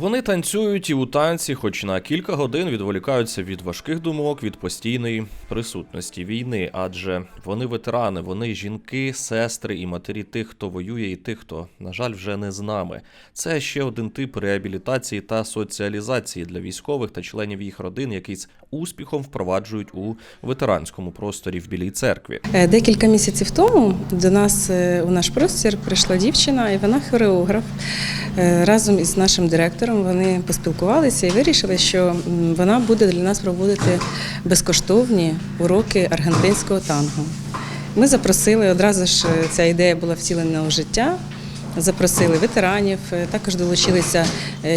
Вони танцюють і у танці, хоч на кілька годин відволікаються від важких думок, від постійної присутності війни, адже вони ветерани, вони жінки, сестри і матері тих, хто воює, і тих, хто, на жаль, вже не з нами. Це ще один тип реабілітації та соціалізації для військових та членів їх родин, який з успіхом впроваджують у ветеранському просторі в Білій церкві. Е, Декілька місяців тому до нас е, у наш простір прийшла дівчина, і вона хореограф. Е, Разом із нашим директором вони поспілкувалися і вирішили, що вона буде для нас проводити безкоштовні уроки аргентинського танго. Ми запросили одразу ж е, ця ідея була втілена у життя. Запросили ветеранів, е, також долучилися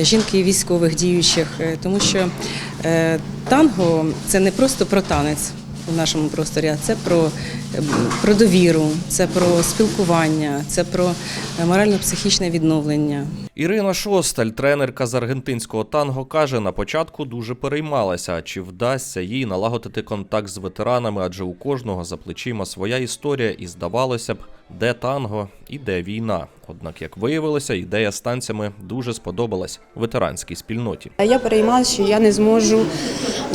жінки військових діючих, тому що танго це не просто про танець у нашому просторі, це про, е, про довіру, це про спілкування, це про е, морально-психічне відновлення. Ірина Шосталь, тренерка з аргентинського танго, каже, на початку дуже переймалася, чи вдасться їй налагодити контакт з ветеранами, адже у кожного за плечима своя історія, і здавалося б, де танго і де війна. Однак, як виявилося, ідея з танцями дуже сподобалась ветеранській спільноті. Я переймалася, що я не зможу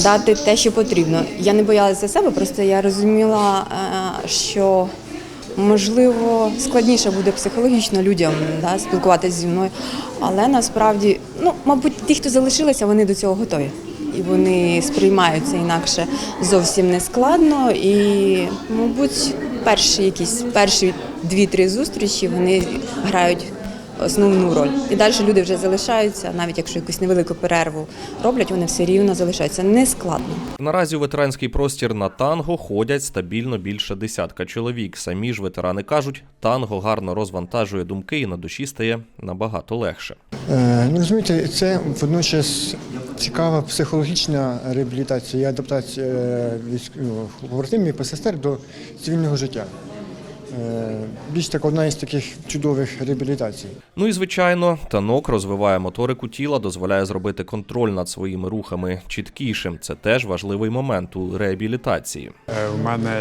дати те, що потрібно. Я не боялася себе, просто я розуміла, е, що можливо складніше буде психологічно людям да, спілкуватися зі мною. Але насправді, ну, мабуть, ті, хто залишилися, вони до цього готові. І вони сприймаються інакше зовсім не складно. І, мабуть, перші якісь перші дві-три зустрічі вони грають основну роль. І далі люди вже залишаються, навіть якщо якусь невелику перерву роблять, вони все рівно залишаються. Не складно. Наразі у ветеранський простір на танго ходять стабільно більше десятка чоловік. Самі ж ветерани кажуть, танго гарно розвантажує думки і на душі стає набагато легше. Е, Ну, розумієте, це водночас цікава психологічна реабілітація і адаптація е, військ- ну, побратимів і сестер до цивільного життя. Е, Більш так одна із таких чудових реабілітацій. Ну і звичайно, танок розвиває моторику тіла, дозволяє зробити контроль над своїми рухами чіткішим. Це теж важливий момент у реабілітації. Е, У мене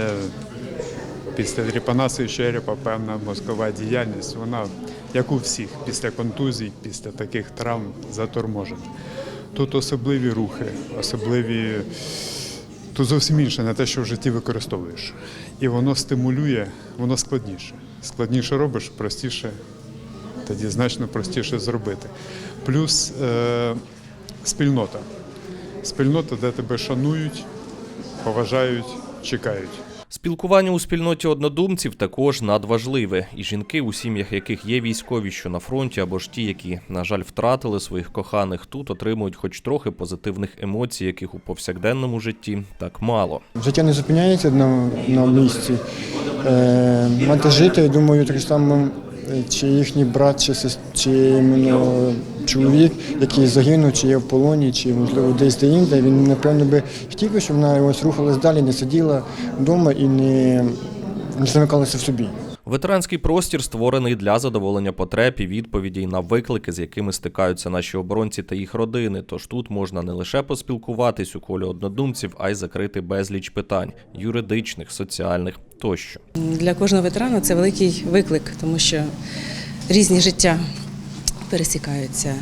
після тріпанасу черепа певна мозкова діяльність. Вона, як у всіх, після контузій, після таких травм заторможена. Тут особливі рухи, особливі. Тут зовсім інше, не те, що в житті використовуєш. І воно стимулює, воно складніше. Складніше робиш, простіше, тоді значно простіше зробити. Плюс е, спільнота. Спільнота, де тебе шанують, поважають, чекають. Спілкування у спільноті однодумців також надважливе, і жінки, у сім'ях яких є військові, що на фронті, або ж ті, які, на жаль, втратили своїх коханих, тут отримують хоч трохи позитивних емоцій, яких у повсякденному житті так мало. Життя не зупиняється на, на місці. Е, Мати я думаю, так само, е, чи їхній брат, чи, чи іменно чоловік, який загинув, чи є в полоні, чи можливо десь де інде, він напевно би хотів би, щоб вона ось рухалась далі, не сиділа вдома і не, не замикалася в собі. Ветеранський простір створений для задоволення потреб і відповідей на виклики, з якими стикаються наші оборонці та їх родини. Тож тут можна не лише поспілкуватись у колі однодумців, а й закрити безліч питань юридичних, соціальних тощо. Для кожного ветерана це великий виклик, тому що різні життя пересікаються.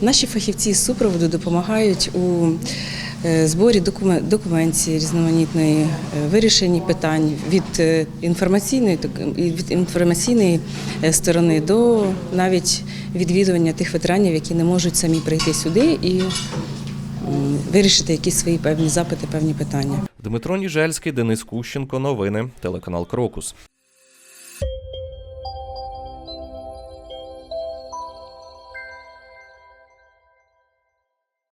Наші фахівці з супроводу допомагають у е, зборі докумен- документації різноманітної, е, вирішенні питань від е, інформаційної від інформаційної сторони до навіть відвідування тих ветеранів, які не можуть самі прийти сюди і вирішити якісь свої певні запити, певні питання. Дмитро Ніжельський, Денис Кущенко. Новини. Телеканал Крокус.